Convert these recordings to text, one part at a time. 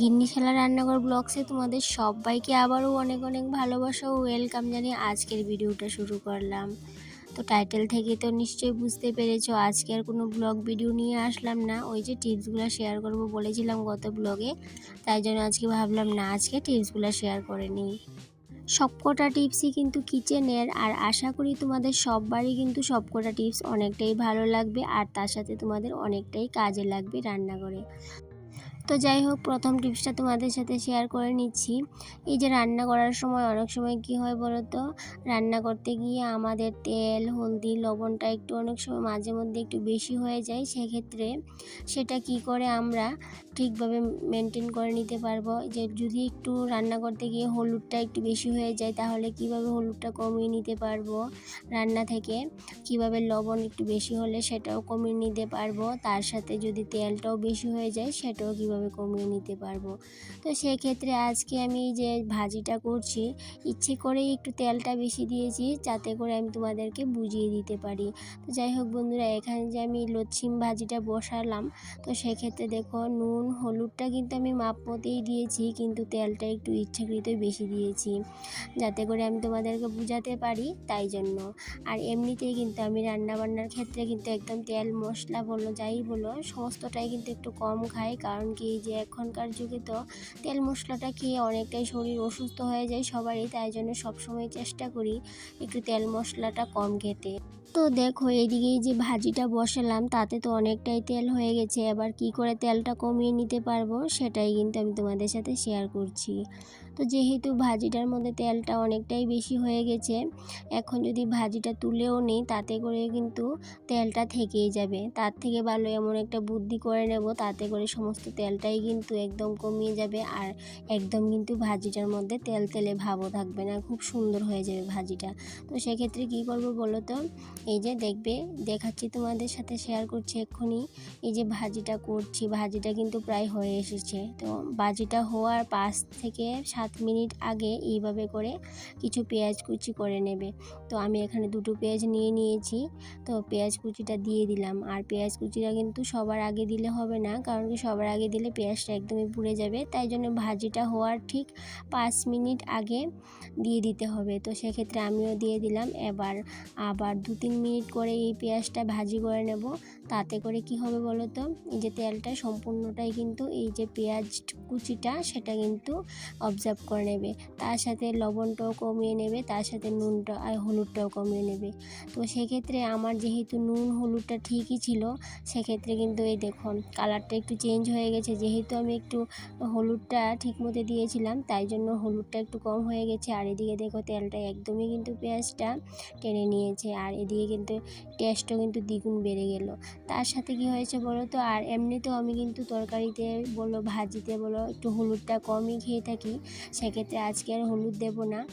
গিন্নিশালা রান্নাঘর ব্লগসে তোমাদের সবাইকে আবারও অনেক অনেক ভালোবাসা ও ওয়েলকাম জানিয়ে আজকের ভিডিওটা শুরু করলাম। তো টাইটেল থেকে তো নিশ্চয়ই বুঝতে পেরেছ, আজকে আর কোনো ব্লগ ভিডিও নিয়ে আসলাম না। ওই যে টিপসগুলো শেয়ার করব বলেছিলাম গত ব্লগে তাই জন্য আজকে ভাবলাম না, আজকে টিপসগুলো শেয়ার করে নিই। সবকটা টিপসই কিন্তু কিচেনের আর আশা করি তোমাদের সববারই কিন্তু সবকটা টিপস অনেকটাই ভালো লাগবে, আর তার সাথে তোমাদের অনেকটাই কাজে লাগবে রান্নাঘরে। তো যাই হোক, প্রথম টিপসটা তোমাদের সাথে শেয়ার করে নিচ্ছি। এই যে রান্না করার সময় অনেক সময় কি হয় বলো তো? রান্না করতে গিয়ে আমাদের তেল, হলদি, লবণটা একটু অনেক সময় মাঝে মধ্যে একটু বেশি হয়ে যায়। সেক্ষেত্রে সেটা কি করে আমরা ঠিকভাবে মেনটেন করে নিতে পারব? যে যদি একটু রান্না করতে গিয়ে হলুদটা একটু বেশি হয়ে যায়, তাহলে কীভাবে হলুদটা কমিয়ে নিতে পারব? রান্না থেকে কীভাবে লবণ একটু বেশি হলে সেটাও কমিয়ে নিতে পারব? তার সাথে যদি তেলটাও বেশি হয়ে যায়, সেটাও কীভাবে কমিয়ে নিতে পারব। তো সেক্ষেত্রে আজকে আমি যে ভাজিটা করছি, ইচ্ছে করেই একটু তেলটা বেশি দিয়েছি যাতে করে আমি তোমাদেরকে বুঝিয়ে দিতে পারি। তো যাই হোক বন্ধুরা, এখানে যে আমি লচ্ছিম ভাজিটা বসালাম, তো সেক্ষেত্রে দেখো নুন, হলুদটা কিন্তু আমি মাপ মতেই দিয়েছি, কিন্তু তেলটা একটু ইচ্ছাকৃতই বেশি দিয়েছি, যাতে করে আমি তোমাদেরকে বুঝাতে পারি তাই জন্য। আর এমনিতেই কিন্তু আমি রান্না বান্নার ক্ষেত্রে কিন্তু একদম তেল মশলা বলো, যাই বলো, সমস্তটাই কিন্তু একটু কম খাই, কারণ কি যে এখনকার যুগে তো তেল মশলাটা খেয়ে অনেকটাই শরীর অসুস্থ হয়ে যায় সবারই, তাই জন্য সবসময় চেষ্টা করি একটু তেল মশলাটা কম খেতে। তো দেখো এদিকেই যে ভাজিটা বসালাম, তাতে তো অনেকটাই তেল হয়ে গেছে, এবার কি করে তেলটা কমিয়ে নিতে পারব সেটাই কিন্তু আমি তোমাদের সাথে শেয়ার করছি। তো যেহেতু ভাজিটার মধ্যে তেলটা অনেকটাই বেশি হয়ে গেছে, এখন যদি ভাজিটা তুলেও নিই তাতে করে কিন্তু তেলটা থেকেই যাবে। তার থেকে ভালো এমন একটা বুদ্ধি করে নেব, তাতে করে সমস্ত তেলটাই কিন্তু একদম কমিয়ে যাবে আর একদম কিন্তু ভাজিটার মধ্যে তেল তেলে ভাবও থাকবে না, খুব সুন্দর হয়ে যাবে ভাজিটা। তো সেক্ষেত্রে কী করব বলো তো? এই যে দেখবে, দেখাচ্ছি তোমাদের সাথে শেয়ার করছি এক্ষুনি। এই যে ভাজিটা করছি, ভাজিটা কিন্তু প্রায় হয়ে এসেছে। তো ভাজিটা হওয়ার পাঁচ থেকে সাত মিনিট আগে এইভাবে করে কিছু পেঁয়াজ কুচি করে নেবে। তো আমি এখানে দুটো পেঁয়াজ নিয়ে নিয়েছি। তো পেঁয়াজ কুচিটা দিয়ে দিলাম। আর পেঁয়াজ কুচিটা কিন্তু সবার আগে দিলে হবে না, কারণ কি সবার আগে দিলে পেঁয়াজটা একদমই পুড়ে যাবে। তাই জন্য ভাজিটা হওয়ার ঠিক পাঁচ মিনিট আগে দিয়ে দিতে হবে। তো সেক্ষেত্রে আমিও দিয়ে দিলাম। এবার আবার দু তিন মিনিট করে এই পেঁয়াজটা ভাজি করে নেব। তাতে করে কি হবে বলো তো এই যে তেলটা সম্পূর্ণটাই কিন্তু এই যে পেঁয়াজ কুচিটা সেটা কিন্তু অবজার্ভ করে নেবে। তার সাথে লবণটাও কমিয়ে নেবে, তার সাথে নুনটা আর হলুদটাও কমিয়ে নেবে। তো সেক্ষেত্রে আমার যেহেতু নুন হলুদটা ঠিকই ছিল, সেক্ষেত্রে কিন্তু এই দেখুন কালারটা একটু চেঞ্জ হয়ে গেছে। যেহেতু আমি একটু হলুদটা ঠিক মতো দিয়েছিলাম, তাই জন্য হলুদটা একটু কম হয়ে গেছে। আর এদিকে দেখো তেলটা একদমই কিন্তু পেঁয়াজটা টেনে নিয়েছে। আর এদিকে কিন্তু টেস্টও কিন্তু দ্বিগুণ বেড়ে গেল। তার সাথে কি হয়েছে বলো তো? আর এমনিতেও আমি কিন্তু তরকারিতে বলো, ভাজিতে বলো, একটু হলুদটা কমই খেয়ে থাকি। সেক্ষেত্রে আজকে আর হলুদ দেবো না।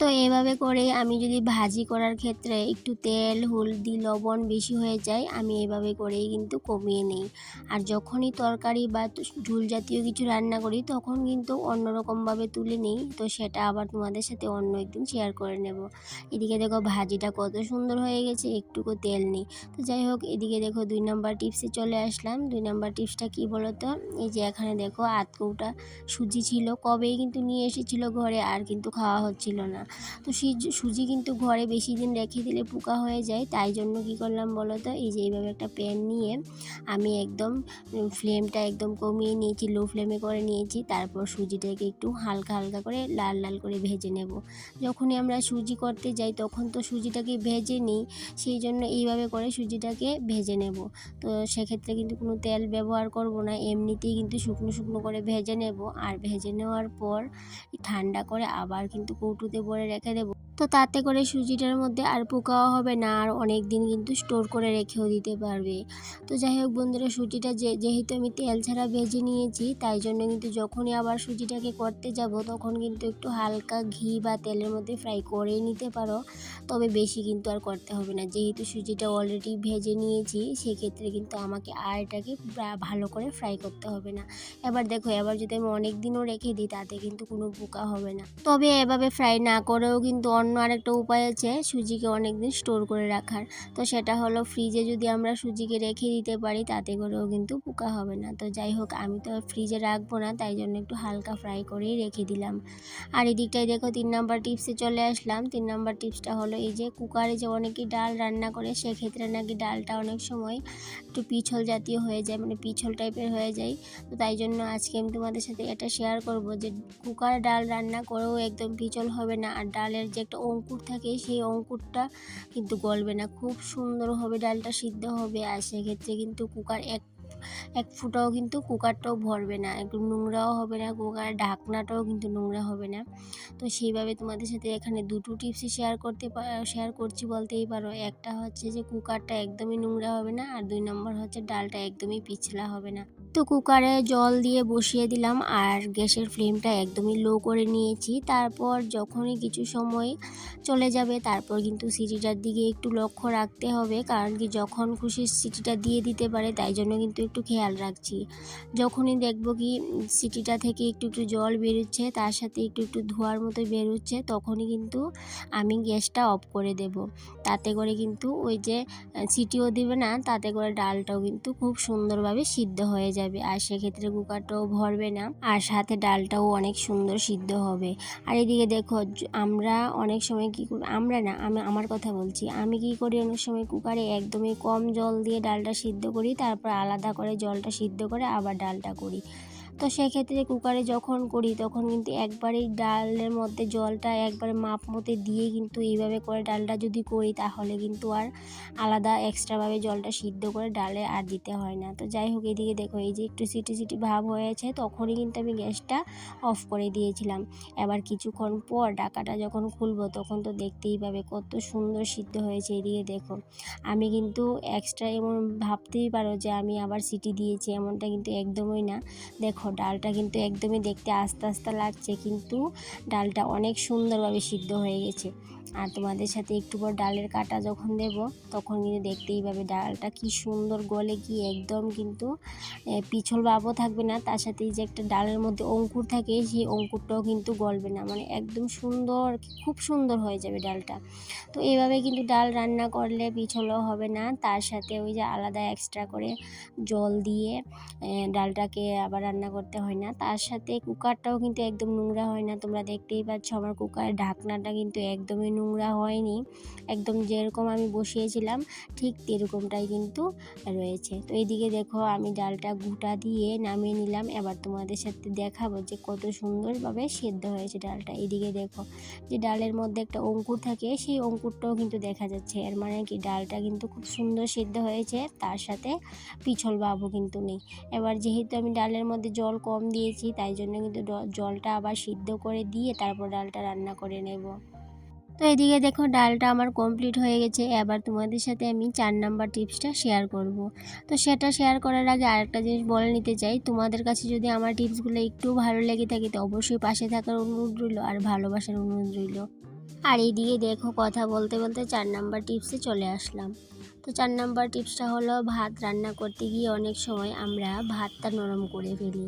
তো এভাবে করে আমি যদি ভাজি করার ক্ষেত্রে একটু তেল, হলদি, লবণ বেশি হয়ে যায়, আমি এভাবে করেই কিন্তু কমিয়ে নিই। আর যখনই তরকারি বা ঝুল জাতীয় কিছু রান্না করি, তখন কিন্তু অন্যরকমভাবে তুলে নিই। তো সেটা আবার তোমাদের সাথে অন্য একদিন শেয়ার করে নেব। এদিকে দেখো ভাজিটা কত সুন্দর হয়ে গেছে, একটুকু তেল নেই। তো যাই হোক, এদিকে দেখো দুই নম্বর টিপসে চলে আসলাম। দুই নাম্বার টিপসটা কি বলো তো এই যে এখানে দেখো আতকৌটা সুজি ছিল, কবেই কিন্তু নিয়ে এসেছিল ঘরে, আর কিন্তু খাওয়া হচ্ছিল না। তো সুজি কিন্তু ঘরে বেশি দিন রেখে দিলে পোকা হয়ে যায়, তাই জন্য কি করলাম বলো তো? এই যে এইভাবে একটা প্যান নিয়ে আমি একদম ফ্লেমটা একদম কমিয়ে নিয়েছি, লো ফ্লেমে করে নিয়েছি, তারপর সুজিটাকে একটু হালকা হালকা করে লাল লাল করে ভেজে নেব। যখনই আমরা সুজি করতে যাই তখন তো সুজিটাকে ভেজে নিই, সেই জন্য এইভাবে করে সুজিটাকে ভেজে নেব। তো সেক্ষেত্রে কিন্তু কোনো তেল ব্যবহার করব না, এমনিতেই কিন্তু শুকনো শুকনো করে ভেজে নেব। আর ভেজে নেওয়ার পর ঠান্ডা করে আবার কিন্তু কৌটোতে ভরে রেখে দেবো। তো তাতে করে সুজিটার মধ্যে আর পোকাও হবে না, আর অনেক দিন কিন্তু স্টোর করে রেখেও দিতে পারবে। তো যাই হোক বন্ধুরা, সুজিটা যে, যেহেতু আমি তেল ছাড়া ভেজে নিয়েছি, তাই জন্য কিন্তু যখনই আবার সুজিটাকে করতে যাব, তখন কিন্তু একটু হালকা ঘি বা তেলের মধ্যে ফ্রাই করে নিতে পারো। তবে বেশি কিন্তু আর করতে হবে না। যেহেতু সুজিটা অলরেডি ভেজে নিয়েছি, সেক্ষেত্রে কিন্তু আমাকে আর এটাকে ভালো করে ফ্রাই করতে হবে না। এবার দেখো, এবার যদি আমি অনেক দিনও রেখে দিই, তাতে কিন্তু কোনো পোকা হবে না। তবে এভাবে ফ্রাই না করেও কিন্তু অন্য আরেকটা উপায় আছে সুজিকে অনেক দিন স্টোর করে রাখার। তো সেটা হলো ফ্রিজে যদি আমরা সুজিকে রেখে দিতে পারি, তাতে করেও কিন্তু পোকা হবে না। তো যাই হোক, আমি তো ফ্রিজে রাখব না, তাই জন্য একটু হালকা ফ্রাই করেই রেখে দিলাম। আর এদিকটায় দেখো তিন নাম্বার টিপসে চলে আসলাম। তিন নাম্বার টিপসটা হলো এই যে কুকারে যে অনেকেই ডাল রান্না করে, সেক্ষেত্রে নাকি ডালটা অনেক সময় একটু পিছল জাতীয় হয়ে যায় মানে পিছল টাইপের হয়ে যায়। তো তাই জন্য আজকে আমি তোমাদের সাথে এটা শেয়ার করব যে কুকারে ডাল রান্না করেও একদম পিছল হবে না, আর ডালের যে একটা অঙ্কুর থাকে, সেই অঙ্কুরটা কিন্তু গলবে না। খুব সুন্দর হবে, ডালটা সিদ্ধ হবে। আর সেক্ষেত্রে কিন্তু কুকার এক এক ফুটাও কিন্তু কুকারটাও ভরবে না একটু নোংরাও হবে না, কুকারের ঢাকনাটাও কিন্তু নোংরা হবে না। তো সেইভাবে তোমাদের সাথে এখানে দুটো টিপসই শেয়ার করতে শেয়ার করছি বলতেই পারো। একটা হচ্ছে যে কুকারটা একদমই নোংরা হবে না, আর দুই নম্বর হচ্ছে ডালটা একদমই পিছলা হবে না। তো কুকারে জল দিয়ে বসিয়ে দিলাম, আর গ্যাসের ফ্লেমটা একদমই লো করে নিয়েছি। তারপর যখনই কিছু সময় চলে যাবে, তারপর কিন্তু সিটিটার দিকে একটু লক্ষ্য রাখতে হবে, কারণ কি যখন খুশি সিটিটা দিয়ে দিতে পারে, তাই জন্য কিন্তু একটু খেয়াল রাখছি। যখনই দেখব কি সিটিটা থেকে একটু একটু জল বেরোচ্ছে, তার সাথে একটু একটু ধোয়ার মতো বেরোচ্ছে, তখনই কিন্তু আমি গ্যাসটা অফ করে দেব। তাতে করে কিন্তু ওই যে সিটিও দিবে না, তাতে করে ডালটাও কিন্তু খুব সুন্দরভাবে সিদ্ধ হয়ে যাবে। আর সেক্ষেত্রে কুকারটাও ভরবে না, আর সাথে ডালটাও অনেক সুন্দর সিদ্ধ হবে। আর এদিকে দেখো, আমরা অনেক সময় কী আমরা না, আমি, আমার কথা বলছি, আমি কি করি অনেক সময় কুকারে একদমই কম জল দিয়ে ডালটা সিদ্ধ করি, তারপর আলাদা করে জলটা সিদ্ধ করে আবার ডালটা করি। তো সেক্ষেত্রে কুকারে যখন করি, তখন কিন্তু একবারেই ডালের মধ্যে জলটা একবারে মাপ মতে দিয়ে কিন্তু এইভাবে করে ডালটা যদি করি, তাহলে কিন্তু আর আলাদা এক্সট্রাভাবে জলটা সিদ্ধ করে ডালে আর দিতে হয় না। তো যাই হোক, এদিকে দেখো, এই যে একটু সিটি সিটি ভাব হয়েছে, তখনই কিন্তু আমি গ্যাসটা অফ করে দিয়েছিলাম। এবার কিছুক্ষণ পর ডাকাটা যখন খুলবো, তখন তো দেখতেই পাবে কত সুন্দর সিদ্ধ হয়েছে এদিকে দেখো। আমি কিন্তু এক্সট্রা এমন ভাবতেই পারো যে আমি আবার সিটি দিয়েছি, এমনটা কিন্তু একদমই না। দেখো দেখো ডালটা কিন্তু একদমই দেখতে আস্তে আস্তে লাগছে, কিন্তু ডালটা অনেক সুন্দরভাবে সিদ্ধ হয়ে গেছে। আর তোমাদের সাথে একটু পর ডালের কাটা যখন দেব, তখন কিন্তু দেখতেই পাবে ডালটা কি সুন্দর গলে গিয়ে একদম কিন্তু পিছল ভাবও থাকবে না। তার সাথে যে একটা ডালের মধ্যে অঙ্কুর থাকে, সেই অঙ্কুরটাও কিন্তু গলবে না। মানে একদম সুন্দর, খুব সুন্দর হয়ে যাবে ডালটা। তো এইভাবে কিন্তু ডাল রান্না করলে পিছলও হবে না। তার সাথে ওই যে আলাদা এক্সট্রা করে জল দিয়ে ডালটাকে আবার রান্না করতে হয় না। তার সাথে কুকারটাও কিন্তু একদম নোংরা হয় না। তোমরা দেখতেই পাচ্ছ আমার কুকারের ঢাকনাটা কিন্তু একদমই নোংরা হয়নি। একদম যেরকম আমি বসিয়েছিলাম, ঠিক এরকমটাই কিন্তু রয়েছে। তো এইদিকে দেখো আমি ডালটা গুটা দিয়ে নামিয়ে নিলাম। এবার তোমাদের সাথে দেখাবো যে কত সুন্দরভাবে সেদ্ধ হয়েছে ডালটা। এদিকে দেখো যে ডালের মধ্যে একটা অঙ্কুর থাকে, সেই অঙ্কুরটাও কিন্তু দেখা যাচ্ছে। এর মানে কি? ডালটা কিন্তু খুব সুন্দর সেদ্ধ হয়েছে। তার সাথে পিছল ভাবও কিন্তু নেই। এবার যেহেতু আমি ডালের মধ্যে জল কম দিয়েছি, তাই জন্য কিন্তু জলটা আবার সিদ্ধ করে দিয়ে তারপর ডালটা রান্না করে নেব। তো এদিকে দেখো ডালটা আমার কমপ্লিট হয়ে গেছে, এবার তোমাদের সাথে আমি চার নাম্বার টিপসটা শেয়ার করব। তো সেটা শেয়ার করার আগে আরেকটা জিনিস বলে নিতে চাই, তোমাদের কাছে যদি আমার টিপসগুলো একটু ভালো লেগে থাকে তো অবশ্যই পাশে থাকার অনুরোধ রইল আর ভালোবাসার অনুরোধ রইল। আর এইদিকে দেখো কথা বলতে বলতে চার নাম্বার টিপসে চলে আসলাম। তো চার নাম্বার টিপসটা হলো, ভাত রান্না করতে গিয়ে অনেক সময় আমরা ভাতটা নরম করে ফেলি।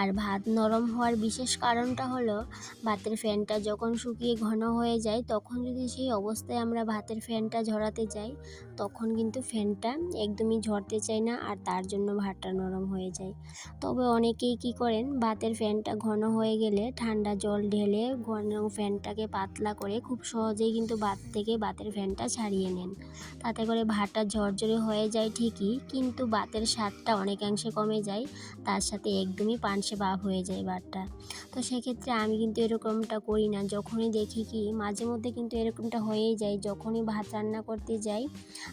আর ভাত নরম হওয়ার বিশেষ কারণটা হলো, ভাতের ফ্যানটা যখন শুকিয়ে ঘন হয়ে যায়, তখন যদি সেই অবস্থায় আমরা ভাতের ফ্যানটা ঝরাতে যাই, তখন কিন্তু ফ্যানটা একদমই ঝরতে চায় না আর তার জন্য ভাতটা নরম হয়ে যায়। তবে অনেকেই কি করেন, ভাতের ফ্যানটা ঘন হয়ে গেলে ঠান্ডা জল ঢেলে ঘন ফ্যানটাকে পাতলা করে খুব সহজেই কিন্তু ভাত থেকে ভাতের ফ্যানটা ছাড়িয়ে নেন। তাতে করে ভাতটা ঝরঝরে হয়ে যায় ঠিকই, কিন্তু ভাতের স্বাদটা অনেকাংশে কমে যায়, তার সাথে একদমই পান সে ভাব হয়ে যায় ভাতটা তো সেক্ষেত্রে আমি কিন্তু এরকমটা করি না। যখনই দেখি কি মাঝে মধ্যে কিন্তু এরকমটা হয়েই যায়। যখনই ভাত রান্না করতে যাই,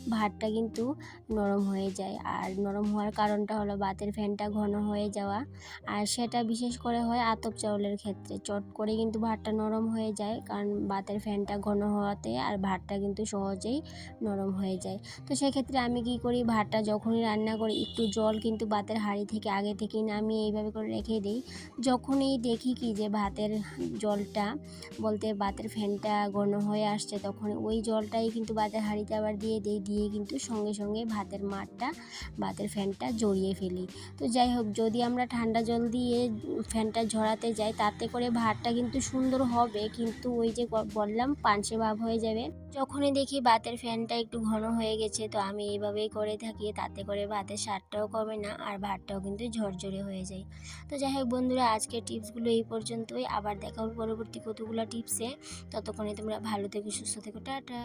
ভাতটা কিন্তু নরম হয়ে যায়। আর নরম হওয়ার কারণটা হলো ভাতের ফ্যানটা ঘন হয়ে যাওয়া। আর সেটা বিশেষ করে হয় আতপ চাউলের ক্ষেত্রে। চট করে কিন্তু ভাতটা নরম হয়ে যায় কারণ ভাতের ফ্যানটা ঘন হওয়াতে আর ভাতটা কিন্তু সহজেই নরম হয়ে যায়। তো সেক্ষেত্রে আমি কি করি? ভাতটা যখনই রান্না করি, একটু জল কিন্তু ভাতের হাঁড়ি থেকে আগে থেকেই নামিয়ে এইভাবে করে রেখে দিই। যখনই দেখি কি যে ভাতের জলটা বলতে ভাতের ফ্যানটা ঘন হয়ে আসছে, তখন ওই জলটাই কিন্তু ভাতের হাঁড়িতে আবার দিয়ে দিই, দিয়ে কিন্তু সঙ্গে সঙ্গে ভাতের মাঠটা, ভাতের ফ্যানটা জড়িয়ে ফেলি। তো যাই হোক, যদি আমরা ঠান্ডা জল দিয়ে ফ্যানটা ঝরাতে যাই, তাতে করে ভাতটা কিন্তু সুন্দর হবে। কিন্তু ওই যে বললাম পাঞ্চে ভাব হয়ে যাবে। যখনই দেখি ভাতের ফ্যানটা একটু ঘন হয়ে গেছে, তো আমি এইভাবেই করে থাকি, তাতে করে ভাতের স্বাদটাও কমে না, আর ভাতটাও কিন্তু ঝরঝরে হয়ে যায়। তো যাই হোক বন্ধুরা, আজকের টিপসগুলো এই পর্যন্তই। আবার দেখা হবে পরবর্তী কতগুলো টিপসে। ততক্ষণে তোমরা ভালো থেকো, সুস্থ থেকো, টাটা।